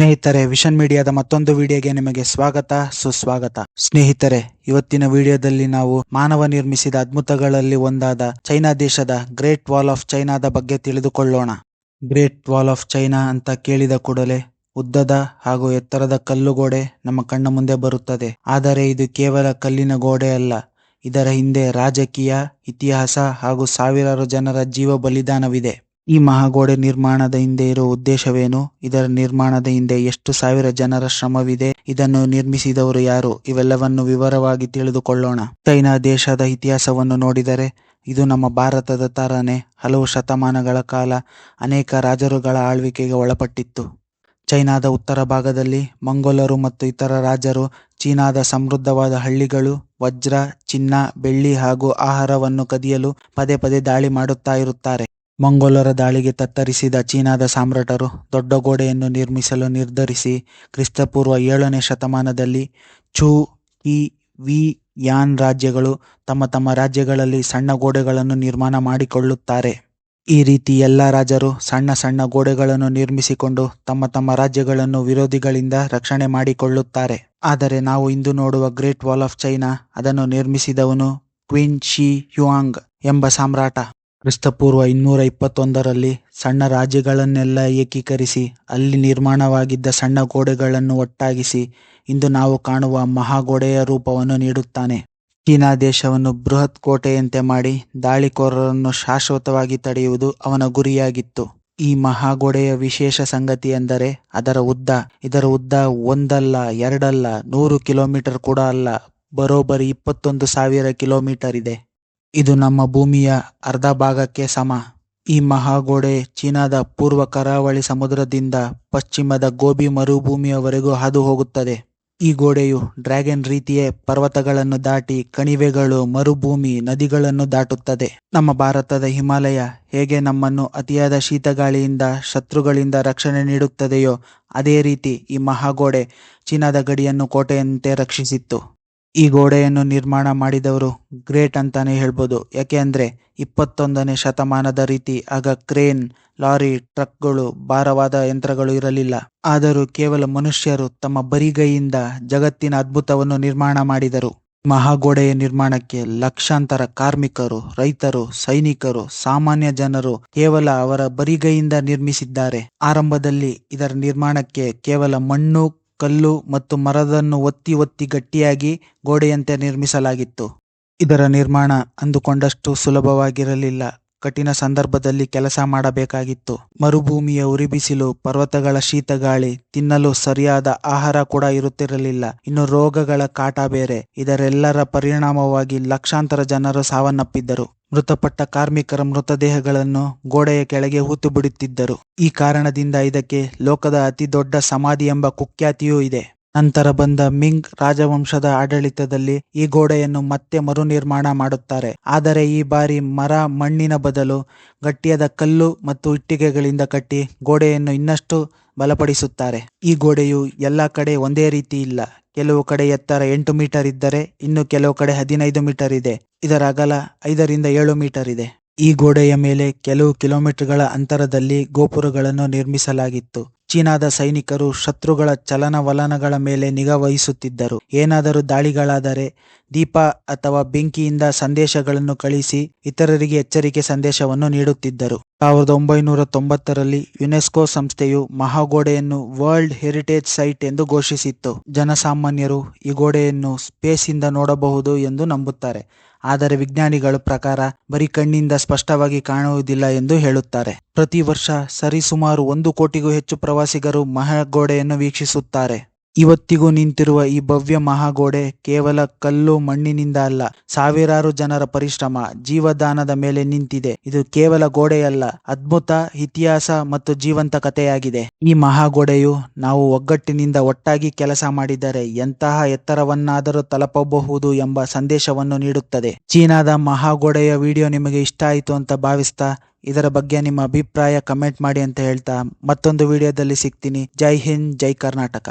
ಸ್ನೇಹಿತರೆ, ವಿಷನ್ ಮೀಡಿಯಾದ ಮತ್ತೊಂದು ವಿಡಿಯೋಗೆ ನಿಮಗೆ ಸ್ವಾಗತ. ಸುಸ್ವಾಗತ. ಸ್ನೇಹಿತರೆ, ಇವತ್ತಿನ ವಿಡಿಯೋದಲ್ಲಿ ನಾವು ಮಾನವ ನಿರ್ಮಿಸಿದ ಅದ್ಭುತಗಳಲ್ಲಿ ಒಂದಾದ ಚೈನಾ ದೇಶದ ಗ್ರೇಟ್ ವಾಲ್ ಆಫ್ ಚೈನಾದ ಬಗ್ಗೆ ತಿಳಿದುಕೊಳ್ಳೋಣ. ಗ್ರೇಟ್ ವಾಲ್ ಆಫ್ ಚೈನಾ ಅಂತ ಕೇಳಿದ ಕೂಡಲೇ ಉದ್ದದ ಹಾಗೂ ಎತ್ತರದ ಕಲ್ಲುಗೋಡೆ ನಮ್ಮ ಕಣ್ಣ ಮುಂದೆ ಬರುತ್ತದೆ. ಆದರೆ ಇದು ಕೇವಲ ಕಲ್ಲಿನ ಗೋಡೆ ಅಲ್ಲ, ಇದರ ಹಿಂದೆ ರಾಜಕೀಯ, ಇತಿಹಾಸ ಹಾಗೂ ಸಾವಿರಾರು ಜನರ ಜೀವ ಬಲಿದಾನವಿದೆ ಈ ಮಹಾಗೋಡೆ ನಿರ್ಮಾಣದ ಹಿಂದೆ ಇರುವ ಉದ್ದೇಶವೇನು? ಇದರ ನಿರ್ಮಾಣದ ಹಿಂದೆ ಎಷ್ಟು ಸಾವಿರ ಜನರ ಶ್ರಮವಿದೆ? ಇದನ್ನು ನಿರ್ಮಿಸಿದವರು ಯಾರು? ಇವೆಲ್ಲವನ್ನು ವಿವರವಾಗಿ ತಿಳಿದುಕೊಳ್ಳೋಣ. ಚೈನಾ ದೇಶದ ಇತಿಹಾಸವನ್ನು ನೋಡಿದರೆ ಇದು ನಮ್ಮ ಭಾರತದ ತರನೇ ಹಲವು ಶತಮಾನಗಳ ಕಾಲ ಅನೇಕ ರಾಜರುಗಳ ಆಳ್ವಿಕೆಗೆ ಒಳಪಟ್ಟಿತ್ತು. ಚೈನಾದ ಉತ್ತರ ಭಾಗದಲ್ಲಿ ಮಂಗೋಲರು ಮತ್ತು ಇತರ ರಾಜರು ಚೀನಾದ ಸಮೃದ್ಧವಾದ ಹಳ್ಳಿಗಳು, ವಜ್ರ, ಚಿನ್ನ, ಬೆಳ್ಳಿ ಹಾಗೂ ಆಹಾರವನ್ನು ಕದಿಯಲು ಪದೇ ಪದೇ ದಾಳಿ ಮಾಡುತ್ತಾ ಇರುತ್ತಾರೆ. ಮಂಗೋಲರ ದಾಳಿಗೆ ತತ್ತರಿಸಿದ ಚೀನಾದ ಸಾಮ್ರಾಟರು ದೊಡ್ಡ ಗೋಡೆಯನ್ನು ನಿರ್ಮಿಸಲು ನಿರ್ಧರಿಸಿ ಕ್ರಿಸ್ತಪೂರ್ವ ಏಳನೇ ಶತಮಾನದಲ್ಲಿ ಚು ಇ ವಿ ಯಾನ್ ರಾಜ್ಯಗಳು ತಮ್ಮ ತಮ್ಮ ರಾಜ್ಯಗಳಲ್ಲಿ ಸಣ್ಣ ಗೋಡೆಗಳನ್ನು ನಿರ್ಮಾಣ ಮಾಡಿಕೊಳ್ಳುತ್ತಾರೆ. ಈ ರೀತಿ ಎಲ್ಲ ರಾಜರು ಸಣ್ಣ ಸಣ್ಣ ಗೋಡೆಗಳನ್ನು ನಿರ್ಮಿಸಿಕೊಂಡು ತಮ್ಮ ತಮ್ಮ ರಾಜ್ಯಗಳನ್ನು ವಿರೋಧಿಗಳಿಂದ ರಕ್ಷಣೆ ಮಾಡಿಕೊಳ್ಳುತ್ತಾರೆ. ಆದರೆ ನಾವು ಇಂದು ನೋಡುವ ಗ್ರೇಟ್ ವಾಲ್ ಆಫ್ ಚೈನಾ ಅದನ್ನು ನಿರ್ಮಿಸಿದವನು ಕ್ವೀನ್ ಶಿ ಯುವಾಂಗ್ ಎಂಬ ಸಾಮ್ರಾಟ. ಕ್ರಿಸ್ತಪೂರ್ವ ಇನ್ನೂರ ಇಪ್ಪತ್ತೊಂದರಲ್ಲಿ ಸಣ್ಣ ರಾಜ್ಯಗಳನ್ನೆಲ್ಲ ಏಕೀಕರಿಸಿ, ಅಲ್ಲಿ ನಿರ್ಮಾಣವಾಗಿದ್ದ ಸಣ್ಣ ಗೋಡೆಗಳನ್ನು ಒಟ್ಟಾಗಿಸಿ ಇಂದು ನಾವು ಕಾಣುವ ಮಹಾಗೋಡೆಯ ರೂಪವನ್ನು ನೀಡುತ್ತಾನೆ. ಚೀನಾ ದೇಶವನ್ನು ಬೃಹತ್ ಕೋಟೆಯಂತೆ ಮಾಡಿ ದಾಳಿಕೋರರನ್ನು ಶಾಶ್ವತವಾಗಿ ತಡೆಯುವುದು ಅವನ ಗುರಿಯಾಗಿತ್ತು. ಈ ಮಹಾಗೋಡೆಯ ವಿಶೇಷ ಸಂಗತಿ ಎಂದರೆ ಅದರ ಉದ್ದ. ಇದರ ಉದ್ದ ಒಂದಲ್ಲ, ಎರಡಲ್ಲ, ನೂರು ಕಿಲೋಮೀಟರ್ ಕೂಡ ಅಲ್ಲ ಬರೋಬ್ಬರಿ ಇಪ್ಪತ್ತೊಂದು ಸಾವಿರ ಕಿಲೋಮೀಟರ್ ಇದೆ. ಇದು ನಮ್ಮ ಭೂಮಿಯ ಅರ್ಧ ಭಾಗಕ್ಕೆ ಸಮ. ಈ ಮಹಾಗೋಡೆ ಚೀನಾದ ಪೂರ್ವ ಕರಾವಳಿ ಸಮುದ್ರದಿಂದ ಪಶ್ಚಿಮದ ಗೋಬಿ ಮರುಭೂಮಿಯವರೆಗೂ ಹಾದು ಹೋಗುತ್ತದೆ ಈ ಗೋಡೆಯು ಡ್ರ್ಯಾಗನ್ ರೀತಿಯೇ ಪರ್ವತಗಳನ್ನು ದಾಟಿ ಕಣಿವೆಗಳು, ಮರುಭೂಮಿ, ನದಿಗಳನ್ನು ದಾಟುತ್ತದೆ. ನಮ್ಮ ಭಾರತದ ಹಿಮಾಲಯ ಹೇಗೆ ನಮ್ಮನ್ನು ಅತಿಯಾದ ಶೀತಗಾಳಿಯಿಂದ, ಶತ್ರುಗಳಿಂದ ರಕ್ಷಣೆ ನೀಡುತ್ತದೆಯೋ, ಅದೇ ರೀತಿ ಈ ಮಹಾಗೋಡೆ ಚೀನಾದ ಗಡಿಯನ್ನು ಕೋಟೆಯಂತೆ ರಕ್ಷಿಸಿತ್ತು. ಈ ಗೋಡೆಯನ್ನು ನಿರ್ಮಾಣ ಮಾಡಿದವರು ಗ್ರೇಟ್ ಅಂತಾನೆ ಹೇಳ್ಬೋದು. ಯಾಕೆ ಅಂದ್ರೆ ಇಪ್ಪತ್ತೊಂದನೇ ಶತಮಾನದ ರೀತಿ ಆಗ ಕ್ರೇನ್, ಲಾರಿ, ಟ್ರಕ್ಗಳು, ಭಾರವಾದ ಯಂತ್ರಗಳು ಇರಲಿಲ್ಲ. ಆದರೂ ಕೇವಲ ಮನುಷ್ಯರು ತಮ್ಮ ಬರಿಗೈಯಿಂದ ಜಗತ್ತಿನ ಅದ್ಭುತವನ್ನು ನಿರ್ಮಾಣ ಮಾಡಿದರು. ಮಹಾಗೋಡೆಯ ನಿರ್ಮಾಣಕ್ಕೆ ಲಕ್ಷಾಂತರ ಕಾರ್ಮಿಕರು, ರೈತರು, ಸೈನಿಕರು, ಸಾಮಾನ್ಯ ಜನರು ಕೇವಲ ಅವರ ಬರಿಗೈಯಿಂದ ನಿರ್ಮಿಸಿದ್ದಾರೆ. ಆರಂಭದಲ್ಲಿ ಇದರ ನಿರ್ಮಾಣಕ್ಕೆ ಕೇವಲ ಮಣ್ಣು ಕಲ್ಲು ಮತ್ತು ಮರದನ್ನು ಒತ್ತಿ ಒತ್ತಿ ಗಟ್ಟಿಯಾಗಿ ಗೋಡೆಯಂತೆ ನಿರ್ಮಿಸಲಾಗಿತ್ತು. ಇದರ ನಿರ್ಮಾಣ ಅಂದುಕೊಂಡಷ್ಟು ಸುಲಭವಾಗಿರಲಿಲ್ಲ. ಕಠಿಣ ಸಂದರ್ಭದಲ್ಲಿ ಕೆಲಸ ಮಾಡಬೇಕಾಗಿತ್ತು. ಮರುಭೂಮಿಯ ಉರಿಬಿಸಿಲು, ಪರ್ವತಗಳ ಶೀತಗಾಳಿ, ತಿನ್ನಲು ಸರಿಯಾದ ಆಹಾರ ಕೂಡ ಇರುತ್ತಿರಲಿಲ್ಲ. ಇನ್ನು ರೋಗಗಳ ಕಾಟ ಬೇರೆ. ಇದರೆಲ್ಲರ ಪರಿಣಾಮವಾಗಿ ಲಕ್ಷಾಂತರ ಜನರು ಸಾವನ್ನಪ್ಪಿದ್ದರು. ಮೃತಪಟ್ಟ ಕಾರ್ಮಿಕರ ಮೃತದೇಹಗಳನ್ನು ಗೋಡೆಯ ಕೆಳಗೆ ಹೂತು ಬಿಡುತ್ತಿದ್ದರು. ಈ ಕಾರಣದಿಂದ ಇದಕ್ಕೆ ಲೋಕದ ಅತಿ ದೊಡ್ಡ ಸಮಾಧಿ ಎಂಬ ಕುಖ್ಯಾತಿಯೂ ಇದೆ. ನಂತರ ಬಂದ ಮಿಂಗ್ ರಾಜವಂಶದ ಆಡಳಿತದಲ್ಲಿ ಈ ಗೋಡೆಯನ್ನು ಮತ್ತೆ ಮರುನಿರ್ಮಾಣ ಮಾಡುತ್ತಾರೆ. ಆದರೆ ಈ ಬಾರಿ ಮರ ಮಣ್ಣಿನ ಬದಲು ಗಟ್ಟಿಯಾದ ಕಲ್ಲು ಮತ್ತು ಇಟ್ಟಿಗೆಗಳಿಂದ ಕಟ್ಟಿ ಗೋಡೆಯನ್ನು ಇನ್ನಷ್ಟು ಬಲಪಡಿಸುತ್ತಾರೆ. ಈ ಗೋಡೆಯು ಎಲ್ಲ ಕಡೆ ಒಂದೇ ರೀತಿ ಇಲ್ಲ. ಕೆಲವು ಕಡೆ ಎತ್ತರ ಎಂಟು ಮೀಟರ್ ಇದ್ದರೆ ಇನ್ನು ಕೆಲವು ಕಡೆ ಹದಿನೈದು ಮೀಟರ್ ಇದೆ. ಇದರ ಅಗಲ ಐದರಿಂದ ಏಳು ಮೀಟರ್ ಇದೆ. ಈ ಗೋಡೆಯ ಮೇಲೆ ಕೆಲವು ಕಿಲೋಮೀಟರ್ಗಳ ಅಂತರದಲ್ಲಿ ಗೋಪುರಗಳನ್ನು ನಿರ್ಮಿಸಲಾಗಿತ್ತು. ಚೀನಾದ ಸೈನಿಕರು ಶತ್ರುಗಳ ಚಲನವಲನಗಳ ಮೇಲೆ ನಿಗಾ ವಹಿಸುತ್ತಿದ್ದರು. ಏನಾದರೂ ದಾಳಿಗಳಾದರೆ ದೀಪ ಅಥವಾ ಬೆಂಕಿಯಿಂದ ಸಂದೇಶಗಳನ್ನು ಕಳಿಸಿ ಇತರರಿಗೆ ಎಚ್ಚರಿಕೆ ಸಂದೇಶವನ್ನು ನೀಡುತ್ತಿದ್ದರು. ಸಾವಿರದ ಒಂಬೈನೂರ ತೊಂಬತ್ತರಲ್ಲಿ ಯುನೆಸ್ಕೋ ಸಂಸ್ಥೆಯು ಮಹಾಗೋಡೆಯನ್ನು ವರ್ಲ್ಡ್ ಹೆರಿಟೇಜ್ ಸೈಟ್ ಎಂದು ಘೋಷಿಸಿತ್ತು. ಜನಸಾಮಾನ್ಯರು ಈ ಗೋಡೆಯನ್ನು ಸ್ಪೇಸ್ ಇಂದ ನೋಡಬಹುದು ಎಂದು ನಂಬುತ್ತಾರೆ. ಆದರೆ ವಿಜ್ಞಾನಿಗಳ ಪ್ರಕಾರ ಬರೀ ಕಣ್ಣಿಂದ ಸ್ಪಷ್ಟವಾಗಿ ಕಾಣುವುದಿಲ್ಲ ಎಂದು ಹೇಳುತ್ತಾರೆ. ಪ್ರತಿ ವರ್ಷ ಸರಿಸುಮಾರು ಒಂದು ಕೋಟಿಗೂ ಹೆಚ್ಚು ಪ್ರವಾಸಿಗರು ಮಹಾಗೋಡೆಯನ್ನು ವೀಕ್ಷಿಸುತ್ತಾರೆ. ಇವತ್ತಿಗೂ ನಿಂತಿರುವ ಈ ಭವ್ಯ ಮಹಾಗೋಡೆ ಕೇವಲ ಕಲ್ಲು ಮಣ್ಣಿನಿಂದ ಅಲ್ಲ, ಸಾವಿರಾರು ಜನರ ಪರಿಶ್ರಮ, ಜೀವದಾನದ ಮೇಲೆ ನಿಂತಿದೆ. ಇದು ಕೇವಲ ಗೋಡೆಯಲ್ಲ, ಅದ್ಭುತ ಇತಿಹಾಸ ಮತ್ತು ಜೀವಂತ ಕಥೆಯಾಗಿದೆ. ಈ ಮಹಾಗೋಡೆಯು ನಾವು ಒಗ್ಗಟ್ಟಿನಿಂದ ಒಟ್ಟಾಗಿ ಕೆಲಸ ಮಾಡಿದರೆ ಎಂತಹ ಎತ್ತರವನ್ನಾದರೂ ತಲುಪಬಹುದು ಎಂಬ ಸಂದೇಶವನ್ನು ನೀಡುತ್ತದೆ. ಚೀನಾದ ಮಹಾಗೋಡೆಯ ವಿಡಿಯೋ ನಿಮಗೆ ಇಷ್ಟ ಆಯಿತು ಅಂತ ಭಾವಿಸ್ತಾ, ಇದರ ಬಗ್ಗೆ ನಿಮ್ಮ ಅಭಿಪ್ರಾಯ ಕಮೆಂಟ್ ಮಾಡಿ ಅಂತ ಹೇಳ್ತಾ ಮತ್ತೊಂದು ವಿಡಿಯೋದಲ್ಲಿ ಸಿಗ್ತೀನಿ. ಜೈ ಹಿಂದ್, ಜೈ ಕರ್ನಾಟಕ.